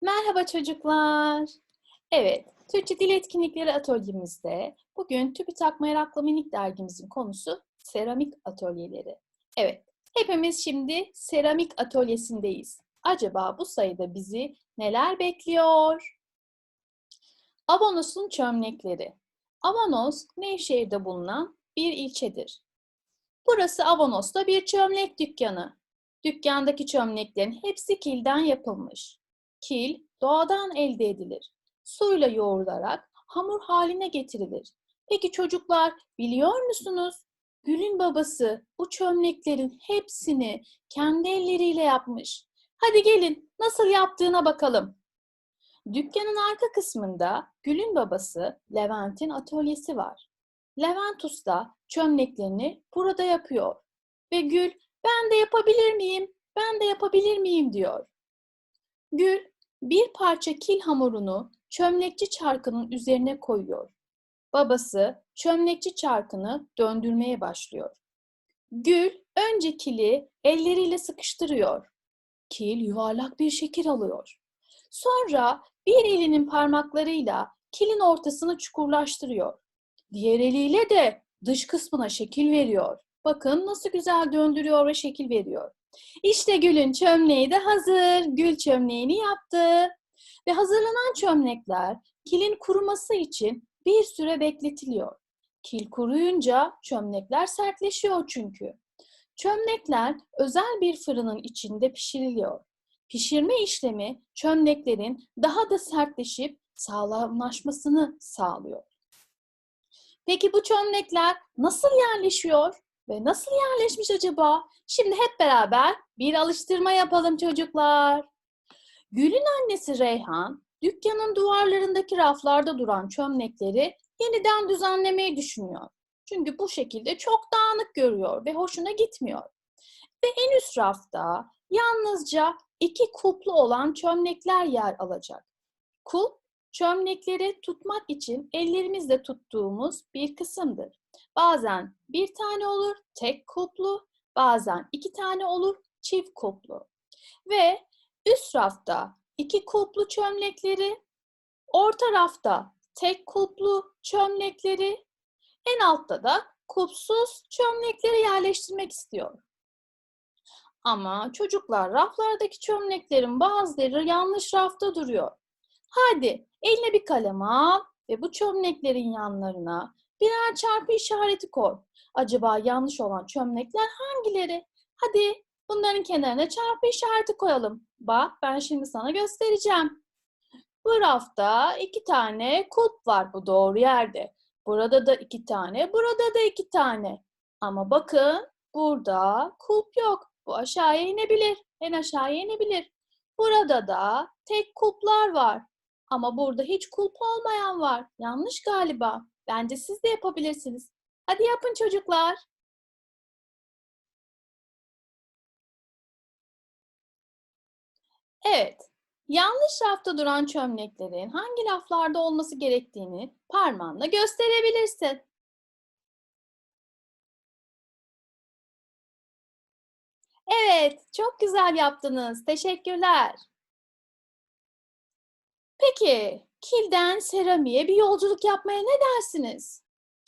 Merhaba çocuklar. Evet, Türkçe Dil Etkinlikleri atölyemizde bugün TÜBİTAK Meraklı Minik dergimizin konusu seramik atölyeleri. Evet, hepimiz şimdi seramik atölyesindeyiz. Acaba bu sayıda bizi neler bekliyor? Avanos'un çömlekleri. Avanos, Nevşehir'de bulunan bir ilçedir. Burası Avanos'ta bir çömlek dükkanı. Dükkandaki çömleklerin hepsi kilden yapılmış. Kil doğadan elde edilir. Suyla yoğrularak hamur haline getirilir. Peki çocuklar biliyor musunuz? Gül'ün babası bu çömleklerin hepsini kendi elleriyle yapmış. Hadi gelin nasıl yaptığına bakalım. Dükkanın arka kısmında Gül'ün babası Levent'in atölyesi var. Levent Usta çömleklerini burada yapıyor. Ve Gül ben de yapabilir miyim, ben de yapabilir miyim diyor. Gül bir parça kil hamurunu çömlekçi çarkının üzerine koyuyor. Babası çömlekçi çarkını döndürmeye başlıyor. Gül önce kili elleriyle sıkıştırıyor. Kil yuvarlak bir şekil alıyor. Sonra bir elinin parmaklarıyla kilin ortasını çukurlaştırıyor. Diğer eliyle de dış kısmına şekil veriyor. Bakın nasıl güzel döndürüyor ve şekil veriyor. İşte Gül'ün çömleği de hazır. Gül çömleğini yaptı. Ve hazırlanan çömlekler kilin kuruması için bir süre bekletiliyor. Kil kuruyunca çömlekler sertleşiyor çünkü. Çömlekler özel bir fırının içinde pişiriliyor. Pişirme işlemi çömleklerin daha da sertleşip sağlamlaşmasını sağlıyor. Peki bu çömlekler nasıl yerleşiyor? Ve nasıl yerleşmiş acaba? Şimdi hep beraber bir alıştırma yapalım çocuklar. Gül'ün annesi Reyhan, dükkanın duvarlarındaki raflarda duran çömlekleri yeniden düzenlemeyi düşünüyor. Çünkü bu şekilde çok dağınık görüyor ve hoşuna gitmiyor. Ve en üst rafta yalnızca iki kuplu olan çömlekler yer alacak. Kulp, çömlekleri tutmak için ellerimizle tuttuğumuz bir kısımdır. Bazen bir tane olur tek kuplu, bazen iki tane olur çift kuplu. Ve üst rafta iki kuplu çömlekleri, orta rafta tek kuplu çömlekleri, en altta da kupsuz çömlekleri yerleştirmek istiyor. Ama çocuklar raflardaki çömleklerin bazıları yanlış rafta duruyor. Hadi eline bir kalem al ve bu çömleklerin yanlarına birer çarpı işareti koy. Acaba yanlış olan çömlekler hangileri? Hadi bunların kenarına çarpı işareti koyalım. Bak ben şimdi sana göstereceğim. Bu rafta iki tane kulp var bu doğru yerde. Burada da iki tane, burada da iki tane. Ama bakın burada kulp yok. Bu aşağıya inebilir. En aşağıya inebilir. Burada da tek kulplar var. Ama burada hiç kulp olmayan var. Yanlış galiba. Bence siz de yapabilirsiniz. Hadi yapın çocuklar. Evet. Yanlış rafta duran çömleklerin hangi raflarda olması gerektiğini parmağınla gösterebilirsin. Evet, çok güzel yaptınız. Teşekkürler. Peki, kilden seramiğe bir yolculuk yapmaya ne dersiniz?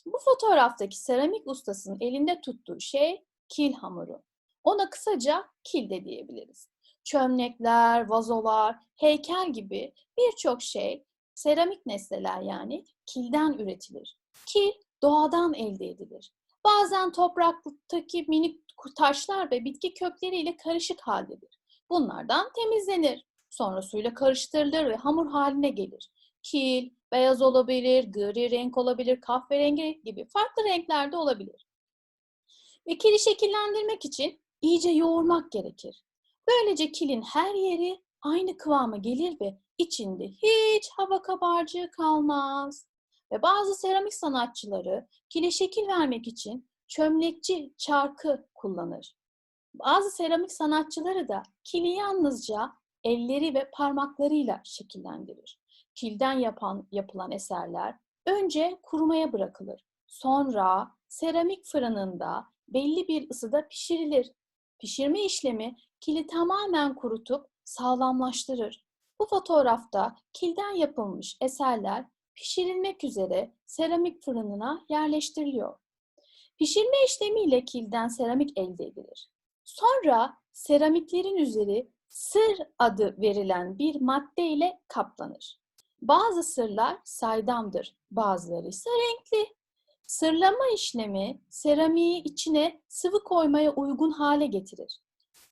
Bu fotoğraftaki seramik ustasının elinde tuttuğu şey kil hamuru. Ona kısaca kil de diyebiliriz. Çömlekler, vazolar, heykel gibi birçok şey, seramik nesneler yani kilden üretilir. Kil doğadan elde edilir. Bazen topraktaki minik taşlar ve bitki kökleriyle karışık haldedir. Bunlardan temizlenir. Sonra suyla karıştırılır ve hamur haline gelir. Kil, beyaz olabilir, gri renk olabilir, kahverengi gibi farklı renklerde olabilir. Ve kili şekillendirmek için iyice yoğurmak gerekir. Böylece kilin her yeri aynı kıvama gelir ve içinde hiç hava kabarcığı kalmaz. Ve bazı seramik sanatçıları kile şekil vermek için çömlekçi çarkı kullanır. Bazı seramik sanatçıları da kili yalnızca elleri ve parmaklarıyla şekillendirir. Kilden yapan, yapılan eserler önce kurumaya bırakılır. Sonra seramik fırınında belli bir ısıda pişirilir. Pişirme işlemi kili tamamen kurutup sağlamlaştırır. Bu fotoğrafta kilden yapılmış eserler pişirilmek üzere seramik fırınına yerleştiriliyor. Pişirme işlemiyle kilden seramik elde edilir. Sonra seramiklerin üzeri sır adı verilen bir madde ile kaplanır. Bazı sırlar saydamdır, bazıları ise renkli. Sırlama işlemi seramiği içine sıvı koymaya uygun hale getirir.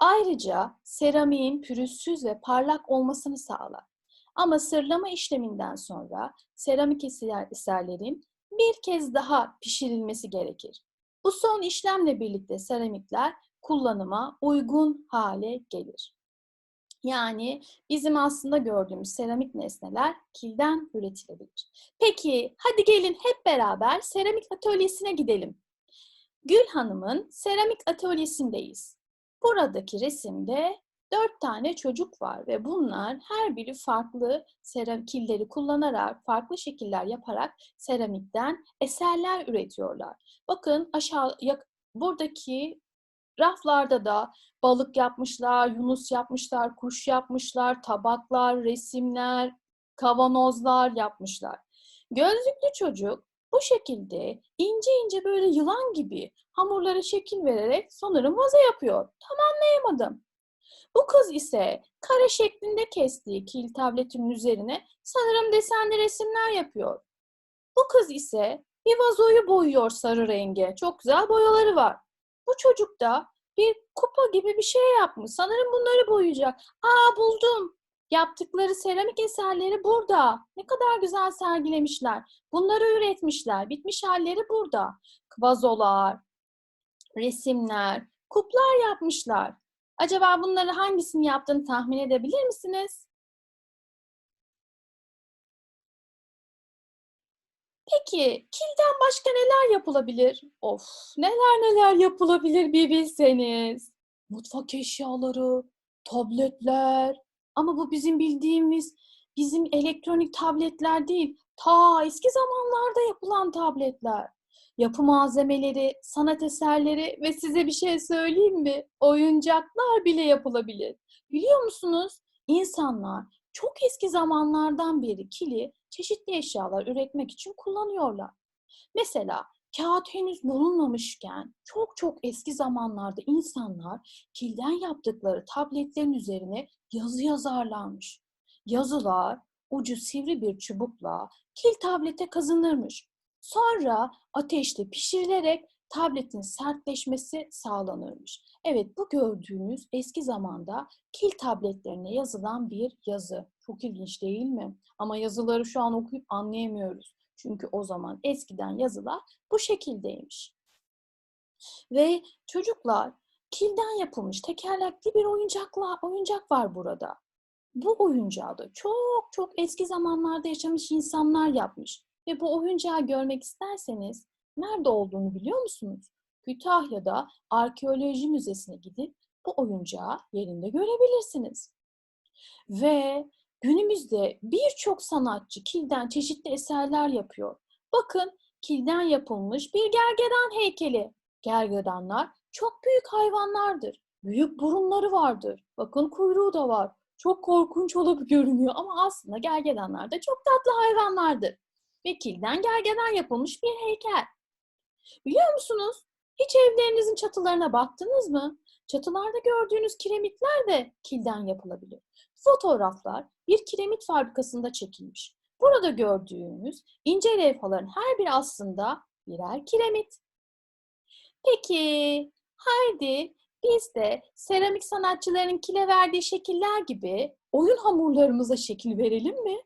Ayrıca seramiğin pürüzsüz ve parlak olmasını sağlar. Ama sırlama işleminden sonra seramik eser- eserlerin bir kez daha pişirilmesi gerekir. Bu son işlemle birlikte seramikler kullanıma uygun hale gelir. Yani bizim aslında gördüğümüz seramik nesneler kilden üretilebilir. Peki hadi gelin hep beraber seramik atölyesine gidelim. Gül Hanım'ın seramik atölyesindeyiz. Buradaki resimde dört tane çocuk var ve bunlar her biri farklı seramikilleri kullanarak, farklı şekiller yaparak seramikten eserler üretiyorlar. Bakın aşağı buradaki raflarda da balık yapmışlar, yunus yapmışlar, kuş yapmışlar, tabaklar, resimler, kavanozlar yapmışlar. Gözlüklü çocuk bu şekilde ince ince böyle yılan gibi hamurlara şekil vererek sanırım vaza yapıyor. Tamamlayamadım. Bu kız ise kare şeklinde kestiği kil tabletinin üzerine sanırım desenli resimler yapıyor. Bu kız ise bir vazoyu boyuyor sarı renge. Çok güzel boyaları var. Bu çocuk da bir kupa gibi bir şey yapmış. Sanırım bunları boyayacak. Aa buldum. Yaptıkları seramik eserleri burada. Ne kadar güzel sergilemişler. Bunları üretmişler. Bitmiş halleri burada. Vazolar, resimler, kuplar yapmışlar. Acaba bunları hangisini yaptığını tahmin edebilir misiniz? Peki kilden başka neler yapılabilir? Of, neler neler yapılabilir bir bilseniz. Mutfak eşyaları, tabletler. Ama bu bizim bildiğimiz, bizim elektronik tabletler değil. Ta eski zamanlarda yapılan tabletler. Yapı malzemeleri, sanat eserleri ve size bir şey söyleyeyim mi? Oyuncaklar bile yapılabilir. Biliyor musunuz? İnsanlar çok eski zamanlardan beri kili çeşitli eşyalar üretmek için kullanıyorlar. Mesela kağıt henüz bulunmamışken çok çok eski zamanlarda insanlar kilden yaptıkları tabletlerin üzerine yazı yazarlarmış. Yazılar ucu sivri bir çubukla kil tablete kazınırmış. Sonra ateşte pişirilerek tabletin sertleşmesi sağlanırmış. Evet bu gördüğünüz eski zamanda kil tabletlerine yazılan bir yazı. Çok ilginç değil mi? Ama yazıları şu an okuyup anlayamıyoruz. Çünkü o zaman eskiden yazılar bu şekildeymiş. Ve çocuklar kilden yapılmış tekerlekli bir oyuncakla oyuncak var burada. Bu oyuncağı da çok çok eski zamanlarda yaşamış insanlar yapmış. Ve bu oyuncağı görmek isterseniz nerede olduğunu biliyor musunuz? Kütahya'da Arkeoloji Müzesi'ne gidip bu oyuncağı yerinde görebilirsiniz. Ve günümüzde birçok sanatçı kilden çeşitli eserler yapıyor. Bakın kilden yapılmış bir gergedan heykeli. Gergedanlar çok büyük hayvanlardır. Büyük burunları vardır. Bakın kuyruğu da var. Çok korkunç olup görünüyor ama aslında gergedanlar da çok tatlı hayvanlardır. Ve kilden gergedan yapılmış bir heykel. Biliyor musunuz? Hiç evlerinizin çatılarına baktınız mı? Çatılarda gördüğünüz kiremitler de kilden yapılabilir. Fotoğraflar bir kiremit fabrikasında çekilmiş. Burada gördüğünüz ince levhaların her biri aslında birer kiremit. Peki, haydi biz de seramik sanatçıların kile verdiği şekiller gibi oyun hamurlarımıza şekil verelim mi?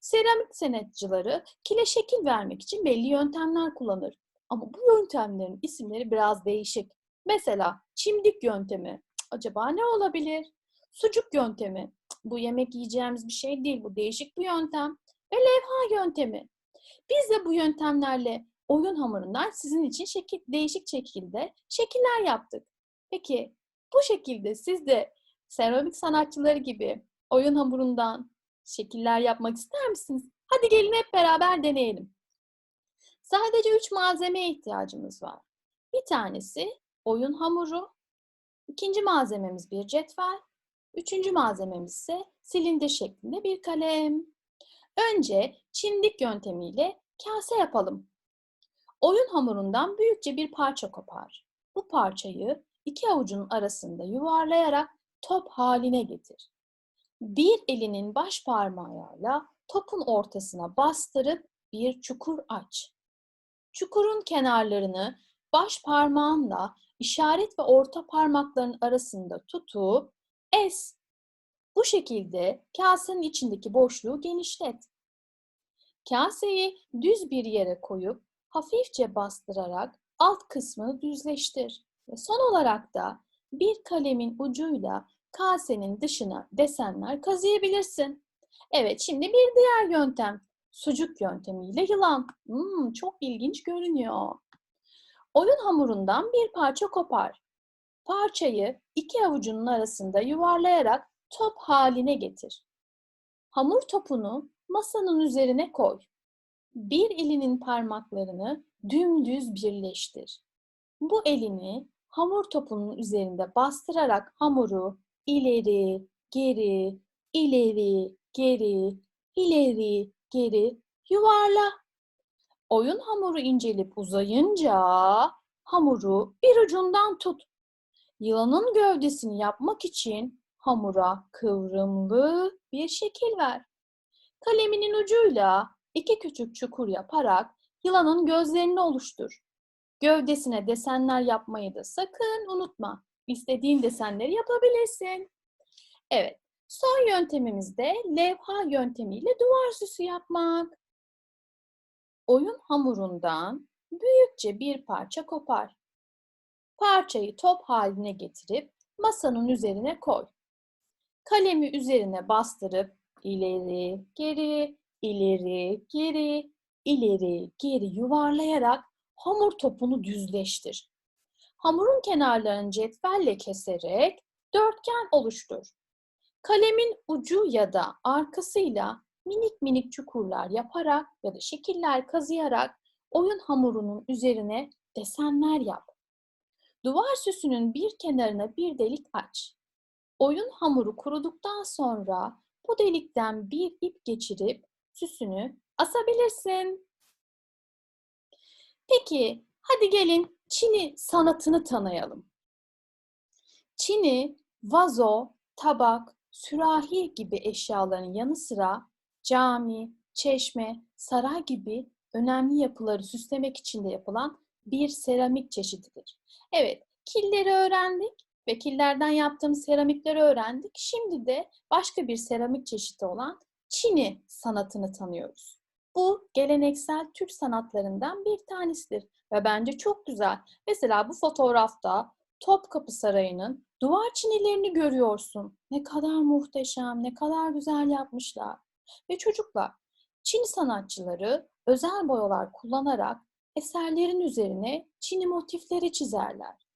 Seramik sanatçıları kile şekil vermek için belli yöntemler kullanır. Ama bu yöntemlerin isimleri biraz değişik. Mesela çimdik yöntemi. Acaba ne olabilir? Sucuk yöntemi. Bu yemek yiyeceğimiz bir şey değil. Bu değişik bir yöntem. Ve levha yöntemi. Biz de bu yöntemlerle oyun hamurundan sizin için şekil, değişik şekilde şekiller yaptık. Peki bu şekilde siz de seramik sanatçıları gibi oyun hamurundan şekiller yapmak ister misiniz? Hadi gelin hep beraber deneyelim. Sadece üç malzemeye ihtiyacımız var. Bir tanesi oyun hamuru, ikinci malzememiz bir cetvel, Üçüncü malzememiz ise silindir şeklinde bir kalem. Önce çimdik yöntemiyle kase yapalım. Oyun hamurundan büyükçe bir parça kopar. Bu parçayı iki avucun arasında yuvarlayarak top haline getir. Bir elinin baş parmağıyla topun ortasına bastırıp bir çukur aç. Çukurun kenarlarını baş parmağınla işaret ve orta parmakların arasında tutup es. Bu şekilde kasenin içindeki boşluğu genişlet. Kaseyi düz bir yere koyup hafifçe bastırarak alt kısmını düzleştir. Ve son olarak da bir kalemin ucuyla kasenin dışına desenler kazıyabilirsin. Evet, şimdi bir diğer yöntem. Sucuk yöntemiyle yılan. Hmm, çok ilginç görünüyor. Oyun hamurundan bir parça kopar. Parçayı iki avucunun arasında yuvarlayarak top haline getir. Hamur topunu masanın üzerine koy. Bir elinin parmaklarını dümdüz birleştir. Bu elini hamur topunun üzerinde bastırarak hamuru ileri, geri, ileri, geri, ileri, geri yuvarla. Oyun hamuru incelip uzayınca hamuru bir ucundan tut. Yılanın gövdesini yapmak için hamura kıvrımlı bir şekil ver. Kaleminin ucuyla iki küçük çukur yaparak yılanın gözlerini oluştur. Gövdesine desenler yapmayı da sakın unutma. İstediğin desenleri yapabilirsin. Evet, son yöntemimiz de levha yöntemiyle duvar süsü yapmak. Oyun hamurundan büyükçe bir parça kopar. Parçayı top haline getirip masanın üzerine koy. Kalemi üzerine bastırıp ileri, geri, ileri, geri, ileri, geri yuvarlayarak hamur topunu düzleştir. Hamurun kenarlarını cetvelle keserek dörtgen oluştur. Kalemin ucu ya da arkasıyla minik minik çukurlar yaparak ya da şekiller kazıyarak oyun hamurunun üzerine desenler yap. Duvar süsünün bir kenarına bir delik aç. Oyun hamuru kuruduktan sonra bu delikten bir ip geçirip süsünü asabilirsin. Peki, hadi gelin Çin'i sanatını tanıyalım. Çin'i vazo, tabak, sürahi gibi eşyaların yanı sıra cami, çeşme, saray gibi önemli yapıları süslemek için de yapılan bir seramik çeşididir. Evet, killeri öğrendik ve killerden yaptığımız seramikleri öğrendik. Şimdi de başka bir seramik çeşidi olan Çin'i sanatını tanıyoruz. Bu geleneksel Türk sanatlarından bir tanesidir ve bence çok güzel. Mesela bu fotoğrafta Topkapı Sarayı'nın duvar çinilerini görüyorsun. Ne kadar muhteşem, ne kadar güzel yapmışlar. Ve çocuklar, Çin sanatçıları özel boyalar kullanarak eserlerin üzerine Çin'i motifleri çizerler.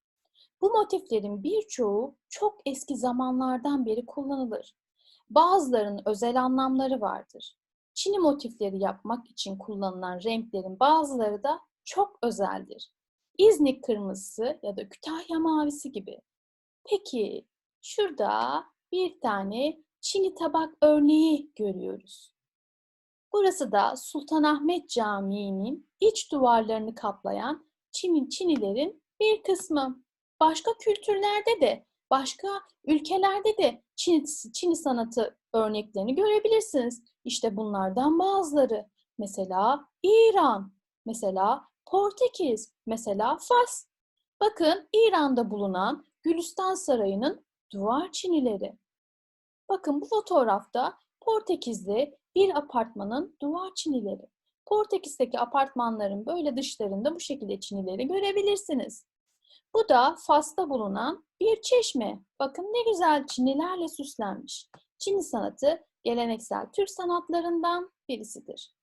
Bu motiflerin birçoğu çok eski zamanlardan beri kullanılır. Bazılarının özel anlamları vardır. Çin'i motifleri yapmak için kullanılan renklerin bazıları da çok özeldir. İznik kırmızısı ya da Kütahya mavisi gibi. Peki şurada bir tane Çin'i tabak örneği görüyoruz. Burası da Sultanahmet Camii'nin iç duvarlarını kaplayan Çin, Çinilerin bir kısmı. Başka kültürlerde de, başka ülkelerde de Çin, Çin sanatı örneklerini görebilirsiniz. İşte bunlardan bazıları. Mesela İran, mesela Portekiz, mesela Fas. Bakın İran'da bulunan Gülistan Sarayı'nın duvar çinileri. Bakın bu fotoğrafta Portekiz'de bir apartmanın duvar çinileri. Portekiz'deki apartmanların böyle dışlarında bu şekilde çinileri görebilirsiniz. Bu da Fas'ta bulunan bir çeşme. Bakın ne güzel çinilerle süslenmiş. Çini sanatı geleneksel Türk sanatlarından birisidir.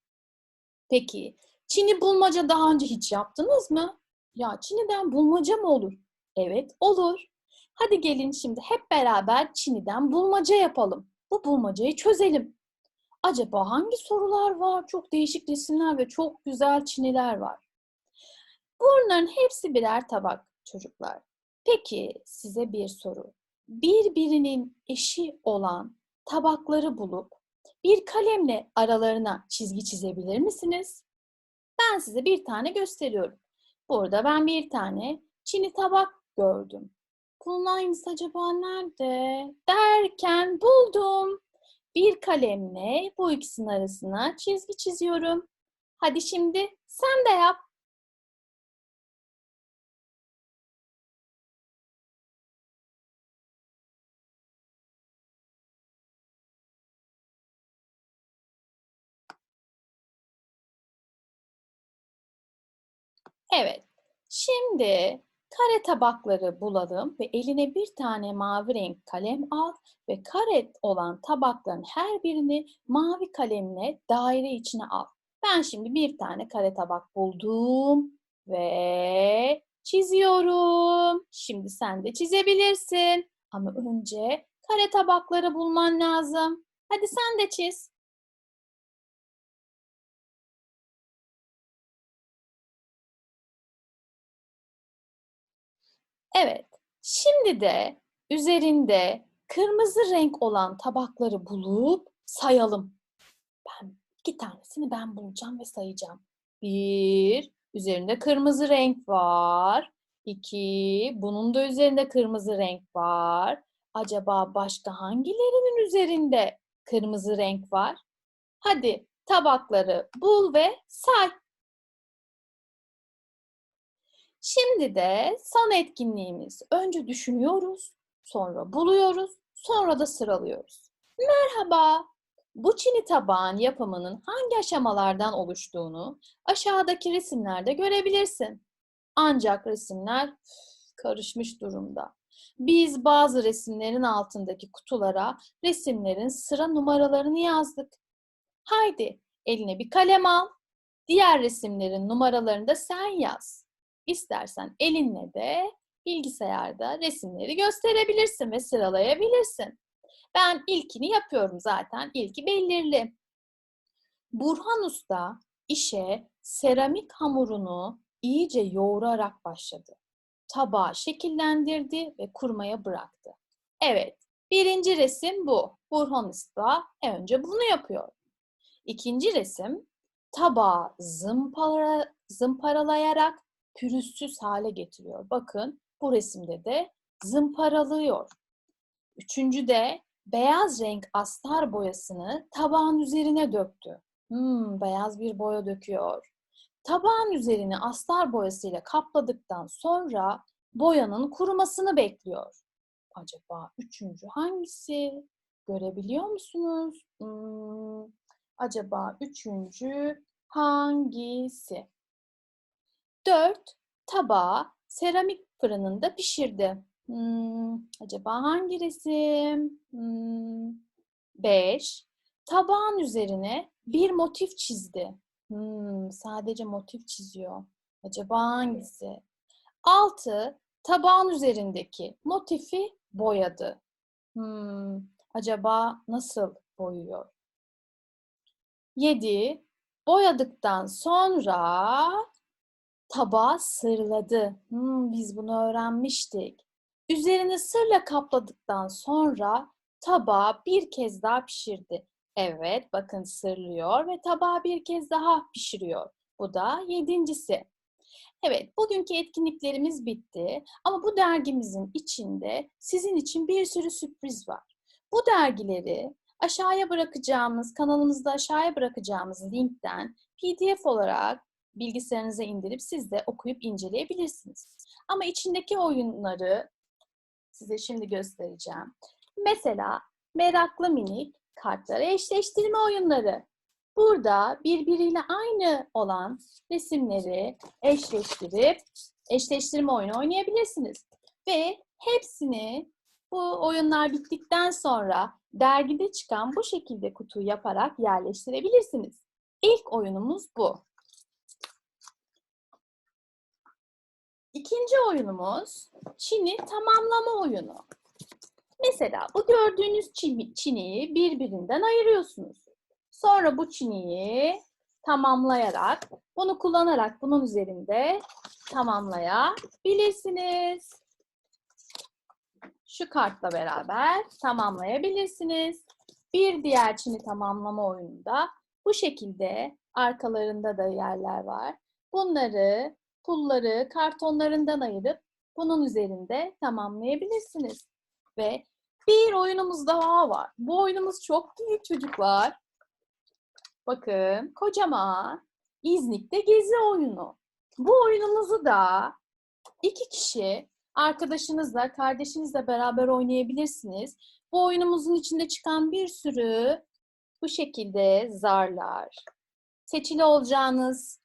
Peki, Çin'i bulmaca daha önce hiç yaptınız mı? Ya Çin'den bulmaca mı olur? Evet, olur. Hadi gelin şimdi hep beraber Çin'den bulmaca yapalım. Bu bulmacayı çözelim. Acaba hangi sorular var? Çok değişik resimler ve çok güzel çiniler var. Bunların hepsi birer tabak çocuklar. Peki size bir soru. birbirinin eşi olan tabakları bulup bir kalemle aralarına çizgi çizebilir misiniz? Ben size bir tane gösteriyorum. Burada ben bir tane çini tabak gördüm. Bunun aynısı acaba nerede? Derken buldum. Bir kalemle bu ikisinin arasına çizgi çiziyorum. Hadi şimdi sen de yap. Evet. Şimdi kare tabakları bulalım ve eline bir tane mavi renk kalem al ve kare olan tabakların her birini mavi kalemle daire içine al. Ben şimdi bir tane kare tabak buldum ve çiziyorum. Şimdi sen de çizebilirsin. Ama önce kare tabakları bulman lazım. Hadi sen de çiz. Evet. Şimdi de üzerinde kırmızı renk olan tabakları bulup sayalım. Ben iki tanesini ben bulacağım ve sayacağım. Bir, üzerinde kırmızı renk var. İki, bunun da üzerinde kırmızı renk var. Acaba başka hangilerinin üzerinde kırmızı renk var? Hadi tabakları bul ve say. Şimdi de son etkinliğimiz. Önce düşünüyoruz, sonra buluyoruz, sonra da sıralıyoruz. Merhaba. Bu çini tabağın yapımının hangi aşamalardan oluştuğunu aşağıdaki resimlerde görebilirsin. Ancak resimler karışmış durumda. Biz bazı resimlerin altındaki kutulara resimlerin sıra numaralarını yazdık. Haydi eline bir kalem al. Diğer resimlerin numaralarını da sen yaz. İstersen elinle de bilgisayarda resimleri gösterebilirsin ve sıralayabilirsin. Ben ilkini yapıyorum zaten. İlki belirli. Burhan Usta işe seramik hamurunu iyice yoğurarak başladı. Tabağı şekillendirdi ve kurmaya bıraktı. Evet, birinci resim bu. Burhan Usta önce bunu yapıyor. İkinci resim tabağı zımpara, zımparalayarak pürüzsüz hale getiriyor. Bakın bu resimde de zımparalıyor. Üçüncü de beyaz renk astar boyasını tabağın üzerine döktü. Hmm, beyaz bir boya döküyor. Tabağın üzerini astar boyasıyla kapladıktan sonra boyanın kurumasını bekliyor. Acaba üçüncü hangisi? Görebiliyor musunuz? Hmm, acaba üçüncü hangisi? Dört, tabağı seramik fırınında pişirdi. Hmm, acaba hangi resim? Hmm, beş, tabağın üzerine bir motif çizdi. Hmm, sadece motif çiziyor. Acaba hangisi? Altı, tabağın üzerindeki motifi boyadı. Hmm, acaba nasıl boyuyor? Yedi, boyadıktan sonra tabağı sırladı. Hmm, biz bunu öğrenmiştik. Üzerini sırla kapladıktan sonra tabağı bir kez daha pişirdi. Evet, bakın sırlıyor ve tabağı bir kez daha pişiriyor. Bu da yedincisi. Evet, bugünkü etkinliklerimiz bitti. Ama bu dergimizin içinde sizin için bir sürü sürpriz var. Bu dergileri aşağıya bırakacağımız, kanalımızda aşağıya bırakacağımız linkten PDF olarak bilgisayarınıza indirip siz de okuyup inceleyebilirsiniz. Ama içindeki oyunları size şimdi göstereceğim. Mesela meraklı minik kartları eşleştirme oyunları. Burada birbiriyle aynı olan resimleri eşleştirip eşleştirme oyunu oynayabilirsiniz. Ve hepsini bu oyunlar bittikten sonra dergide çıkan bu şekilde kutuyu yaparak yerleştirebilirsiniz. İlk oyunumuz bu. İkinci oyunumuz Çin'i tamamlama oyunu. Mesela bu gördüğünüz çiniyi birbirinden ayırıyorsunuz. Sonra bu çiniyi tamamlayarak, bunu kullanarak bunun üzerinde tamamlayabilirsiniz. şu kartla beraber tamamlayabilirsiniz. Bir diğer çini tamamlama oyununda bu şekilde arkalarında da yerler var. Bunları pulları kartonlarından ayırıp bunun üzerinde tamamlayabilirsiniz. Ve bir oyunumuz daha var. Bu oyunumuz çok büyük çocuklar. Bakın kocaman İznik'te gezi oyunu. Bu oyunumuzu da iki kişi arkadaşınızla, kardeşinizle beraber oynayabilirsiniz. Bu oyunumuzun içinde çıkan bir sürü bu şekilde zarlar. Seçili olacağınız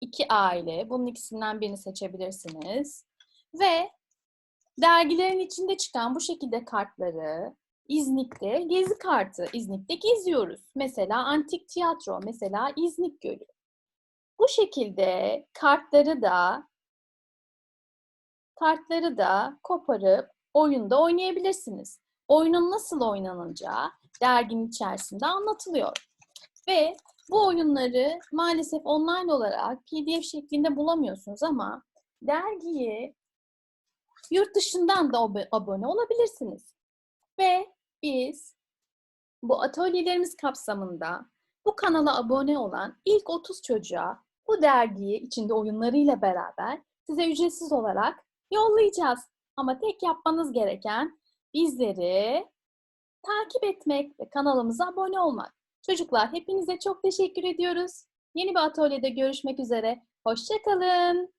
iki aile. Bunun ikisinden birini seçebilirsiniz. Ve dergilerin içinde çıkan bu şekilde kartları İznik'te gezi kartı. İznik'te geziyoruz. Mesela antik tiyatro, mesela İznik Gölü. Bu şekilde kartları da kartları da koparıp oyunda oynayabilirsiniz. Oyunun nasıl oynanacağı derginin içerisinde anlatılıyor. Ve bu oyunları maalesef online olarak PDF şeklinde bulamıyorsunuz ama dergiyi yurt dışından da ab- abone olabilirsiniz. Ve biz bu atölyelerimiz kapsamında bu kanala abone olan ilk 30 çocuğa bu dergiyi içinde oyunlarıyla beraber size ücretsiz olarak yollayacağız. Ama tek yapmanız gereken bizleri takip etmek ve kanalımıza abone olmak. Çocuklar hepinize çok teşekkür ediyoruz. Yeni bir atölyede görüşmek üzere. Hoşçakalın.